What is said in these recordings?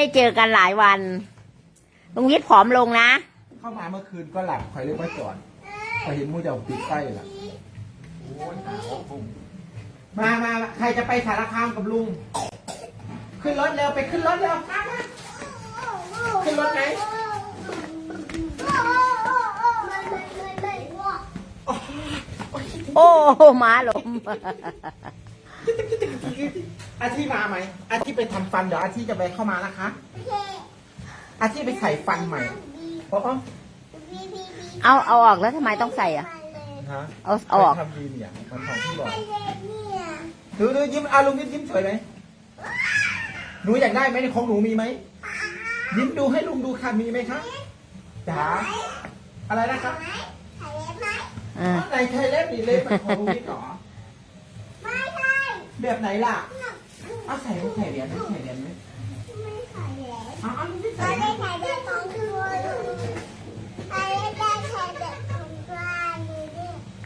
ได้เจอกันหลายวันลุงวิทย์ผอมลงนะ เข้ามาเมื่อคืนก็หลับคอยเรียกว่าจอดพอเห็นมูจะเอาปิดไฟล่ะโอ้ยหนาวพุ่งมามาใครจะไปสารคามกับลุง ขึ้นรถเร็วไปขึ้นรถเร็วมามาขึ้นรถไหนโอ้หมาลม อาชีพมาไหมอาชีพไปทำฟันเดี๋ยวอาชีพจะไปเข้ามานะคะ อาชีพไปใส่ฟันใหม่เพราะเอาเอาออกแล้วทำไมต้องใส่อะ ฮะเอาเอาออก ไปทำดีเนี่ยมันของที่บอกดูดูยิ้มอาลุงยิ้มยิ้มสวยไหมหนูอยากได้ไหมในของหนูมีไหมยิ้มดูให้ลุงดูค่ะมีไหมคะจ๋าอะไรนะครับอ่าในไทยเล็บนี่เล็บของลุงนี่หรอแบบไหนล่ะ เอาใส่ใส่เหรียญไหมใส่เหรียญไหมเอาเอาลุงนี่ใส่ไหมเ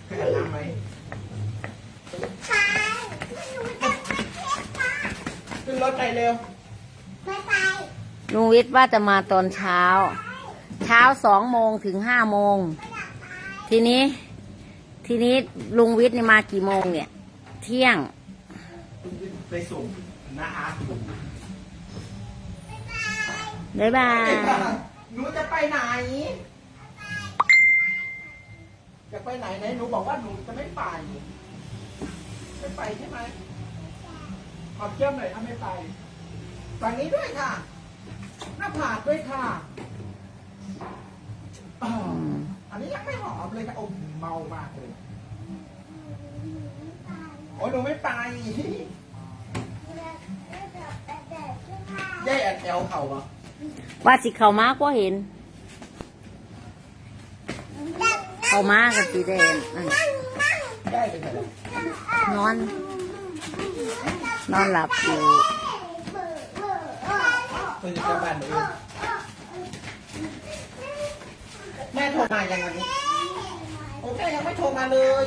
คยอาบน้ำไหมขึ้นรถไปเร็วลุงวิทย์ว่าจะมาตอนเช้า เช้าสองโมงถึงห้าโมง ทีนี้ ทีนี้ลุงวิทย์นี่มากี่โมงเนี่ย เที่ยง ไปส่ง น้าอาร์ตอยู่บ๊ายบาย หนูจะไปไหน จะไปไหนไหนหนูบอกว่าหนูจะไม่ไปไม่ไปใช่ไหมขอบเชื่อมหน่อยถ้าไม่ไปฝั่งนี้ด้วยค่ะ หน้าผากด้วยค่ะอ๋ออันนี้ยังไม่หอมเลยค่ะโอ้เมามากเลย โอ้หนูไม่ไป ย่ายแอดแอลเข่าปะว่าสิเขามากว่าเห็น เขามากับสีแดงนั่นย่ายไปไหนแล้วนอน นอนหลับอยู่ตัวจะกลับบ้านหนูเองแม่โทรมายังไงโอ้แม่ยังไม่โทรมาเลย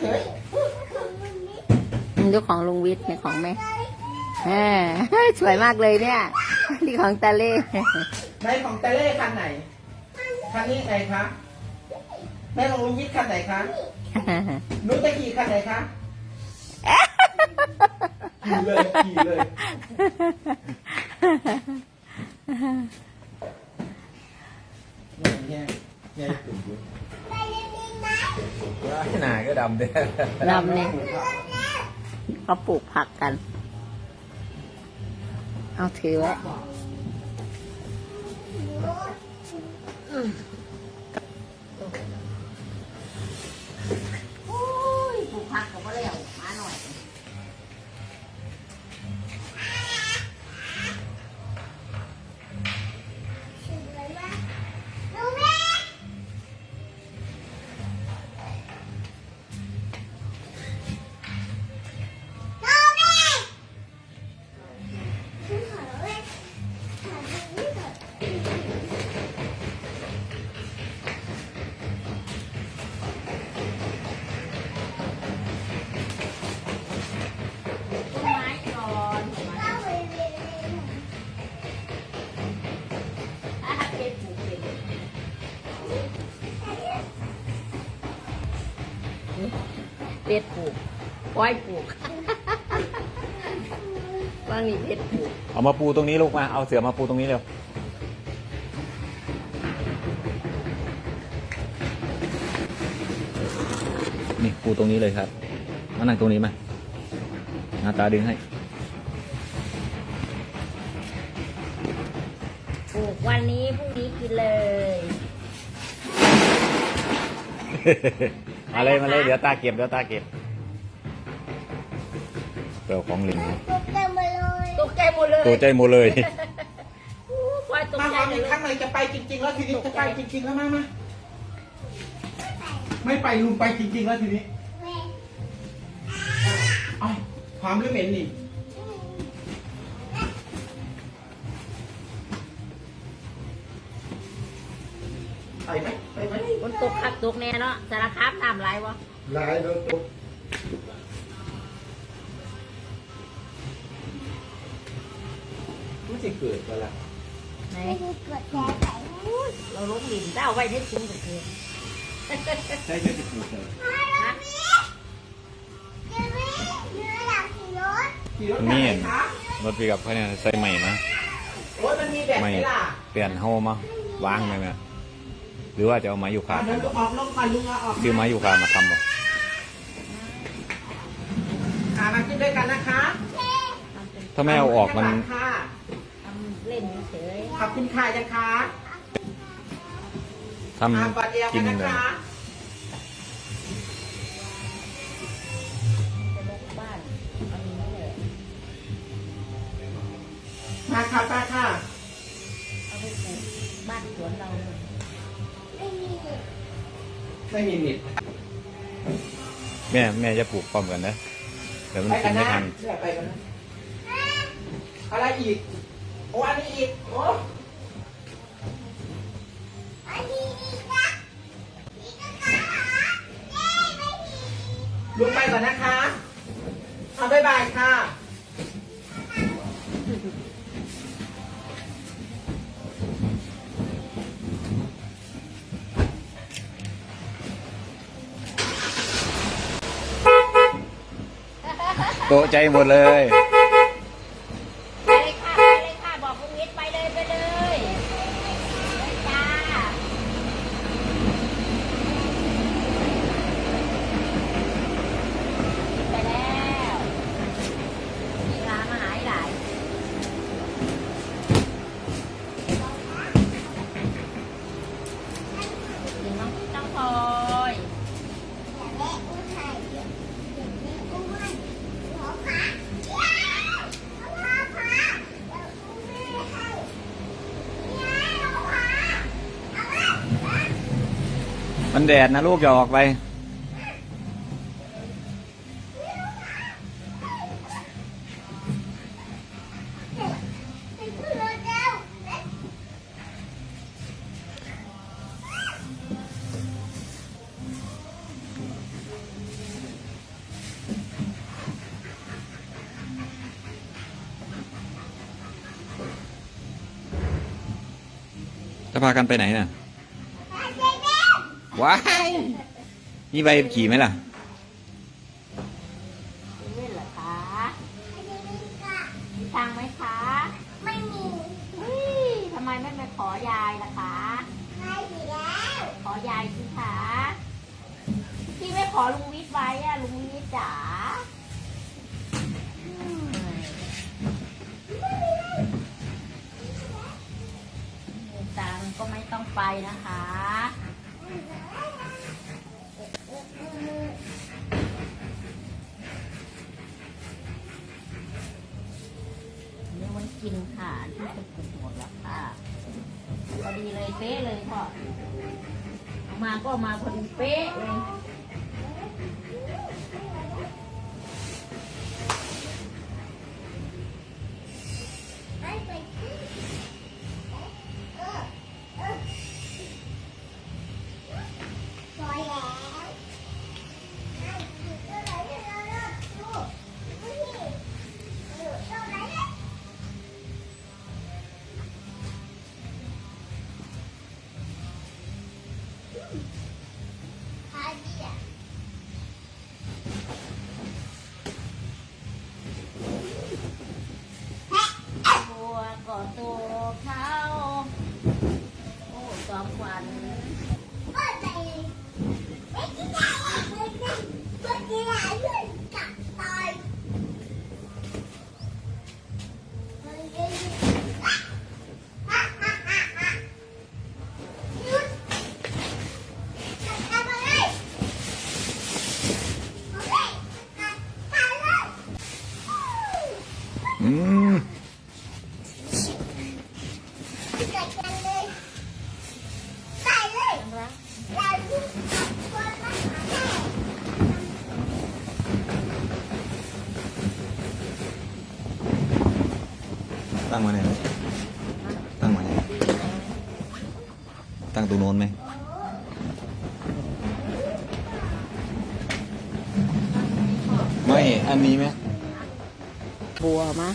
ดได้เฉยมันยกของลุงวิทย์เนี่ยของแม่แหมสวยมากเลยเนี่ยนี่ของตาเล่ในของเตเล่คันไหนคันนี้ไหนคะแม่ลงลุงวิทย์คันไหนคะหนูจะขี่คันไหนคะขี่เลยขี่เลยเนี่ยเนี่ยตุ่มอยู่ หนาก็ดำเด้ดำเนี่ยเขาปลูกผักกัน เอาถือไว้ เป็ดปลูกก้อยปลูกว่ามีเป็ดปลูกเอามาปูตรงนี้ลูกมา เอาเสือมาปูตรงนี้เร็ว นี่ปูตรงนี้เลยครับ มานั่งตรงนี้มาหน้าตาดึงให้ ปลูกวันนี้พรุ่งนี้กินเลย มาเลยมาเลยเดี๋ยวตาเก็บเดี๋ยวตาเก็บเปลของลิงตกใจหมดเลยตัวใจหมดเลยอู้ควายตกมาใจมาเลมียครั้งไหนจะไปจริง ๆ แล้วทีนี้จะไปจริง ๆ แล้วมามาไม่ไปลุงไปจริง ๆ แล้วทีนี้เอ้าความหรือเหม็นนี่ ไปไหมไปไหมมันตกคักตกแน่เนาะสารคามน้ำไหลวะหลายโดนตกมันจะเกิดก็ละไหนไม่ได้กดแชร์ใส่เราลงดินเจ้าไว้ให้คุ้มกับเธอใช่จะปลูกเลยฮะเดี๋ยวนี้เนื้อหลังสีรถขี่รถแบบไหนคะรถปีกับเขาเนี่ยใส่ใหม่มาโอ้ยมันมีแบบไหไม่นล่ะเปลี่ยนเฮามาวางไหมแม่ห รือว่าจะเอาไม้ยูคาอะเดินออกลงก่อนลุงเอาออกซื้อไม้ยูคามาทำบ่อ่ามากินด้วยกันนะคะถ้าไม่เอาออกมันค่ะทำเล่นเฉยขอบคุณค่ะยังคะทำอ่าบัตรเอวกิกันนนะเลย คะจะลงบ้านเอาอย่างนี้เลยมาค่ะมาค่ะเอาไปปลูกบ้านสวนเราเลยไม่มี ไม่มีมิดแม่แม่จะปลูกพร้อมกันนะเดี๋ยวมันไปกิกันนไม่นะทันเชื่อไปกันนะอะไรอีกโอ้อันนี้อีกโอ้อันนี้อีกนะอีกนะคะเย้ไม่มีลุงไปก่อนนะคะเอาบ๊ายบายค่ะ ตกใจหมดเลย แดดนะลูกอย่าออกไป จะพากันไปไหนน่ะไปเจ๊แม่ ว้ายมีใบขับขี่ไหมล่ะเล่นเหรอคะไปเจ๊แม่ค่ะมีตังค์ไหมคะ ไม่มีเฮ้ยทำไมไม่ไปขอยายล่ะคะ ไม่มีแล้ว ขอยายสิคะพี่ไม่ขอลุงวิทย์ไว้อะลุงวิทย์จ๋าอืมมีตังค์ก็ไม่ต้องไปนะคะ เป๊ะเลยพ่อเอามาก็มาพอดีเป๊ะเลย ตั้งมาเไหนไหมตั้งไว้ไหนตั้งตรงโน้นไหมไม่ อันนี้ไหมบัวมะ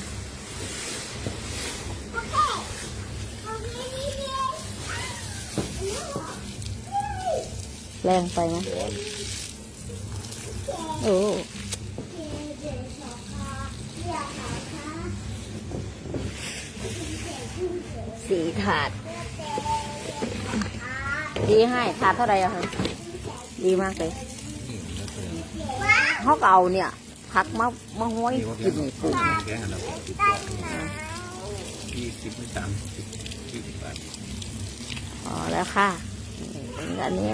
แรงไปไหมโอ้ สีถาด ดีให้ถาดเท่าไหร่อะคะดีมากเลยเขาก็เอาเนี่ยผักมามาห้อยกินนี่ปลูกแกงอันดับได้หนาวยี่สิบไม่สามสิบยี่สิบบาทพอแล้วค่ะนี่เป็นนี้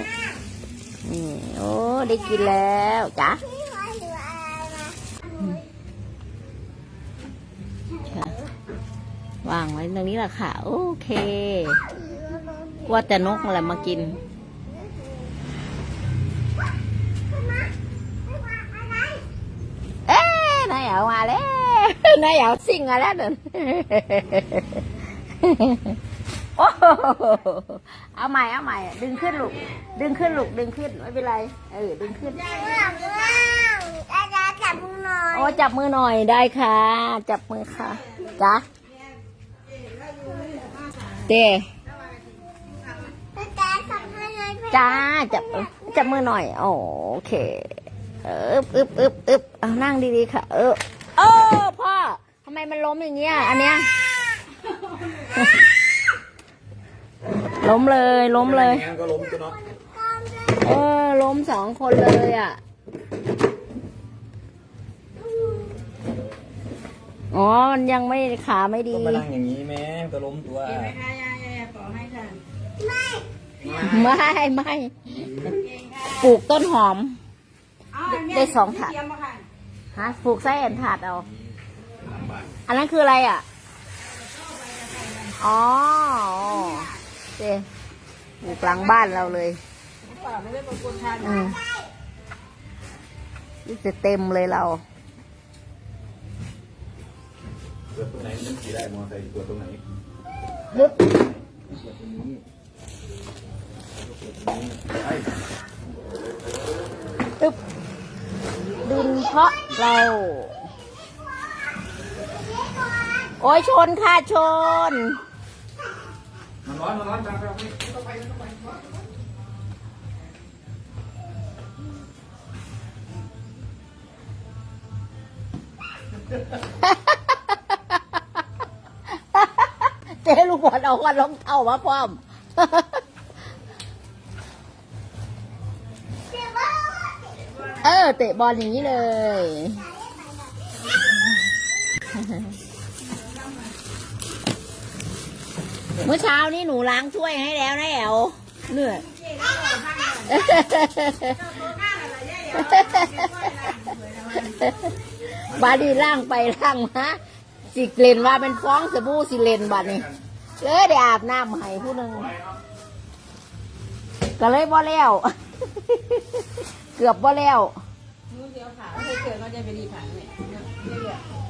นี่โอ้ได้กินแล้วจ้ะ พี่ขอดูอะไรมา ค่ะ วางไว้ตรงนี้แหละค่ะ โอเค ว่าแต่นกอะไรมากิน เอ๊ะนายเอามาแล้วนายเอาสิ่งมาแล้วเดินโอ้โหเอาใหม่เอาใหม่ ดึงขึ้นลูก ดึงขึ้นลูก ดึงขึ้นไม่เป็นไร เออ ดึงขึ้นว้าวว้าวอาจารย์จับมือหน่อย โอ้ จับมือหน่อยได้ค่ะ จับมือค่ะจ้ะ เต้อาจารย์ทำให้เลยจ้าจับจับมือหน่อย โอเคเอออึบอึบอึบเอานั่งดีๆค่ะ เออเออพ่อทำไมมันล้มอย่างเงี้ยอันเนี้ยล้มเลยล้มเลยงั้นก็ล้มตัวเนาะเออล้มสองคนเลยอะ อ๋อ มันยังไม่ขาไม่ดี ก็มานั่งอย่างนี้แม่ก็ล้มตัวไม่ไม่ปลูกต้นหอม ได้สองถาดฮะปลูกไส้แอนถาดเอา อันนั้นคืออะไรอะ อ๋อเจปลูกหลังบ้านเราเลยอืมนี่จะเต็มเลยเรา ตัวตรงไหนมันขี่ได้มอเตอร์ไซค์ตัวตรงไหนฮึบตัวตรงนี้อึบดินเพาะเรา โอ้ยชนค่ะชน มันร้อนมันร้อนจังไปเอาไป เจ๊ลูกบอลเอาวันรองเท้ามาพร้อมเออ เตะบอลอย่างนี้เลย เมื่อเช้านี้หนูล้างถ้วยให้แล้วนะแอวเหนื่อยบาดีล่างไปล่างมา สิเลนว่าเป็นฟ้องสบู่สิเลนบัดนี่เลยได้อาบน้ำให้ผู้หนึ่งก็เลยบ่แล้ว เกือบบ่แล้วนู้นเดียวขาไม่เคยเกิดก็จะไปดีผ่าเนี่ย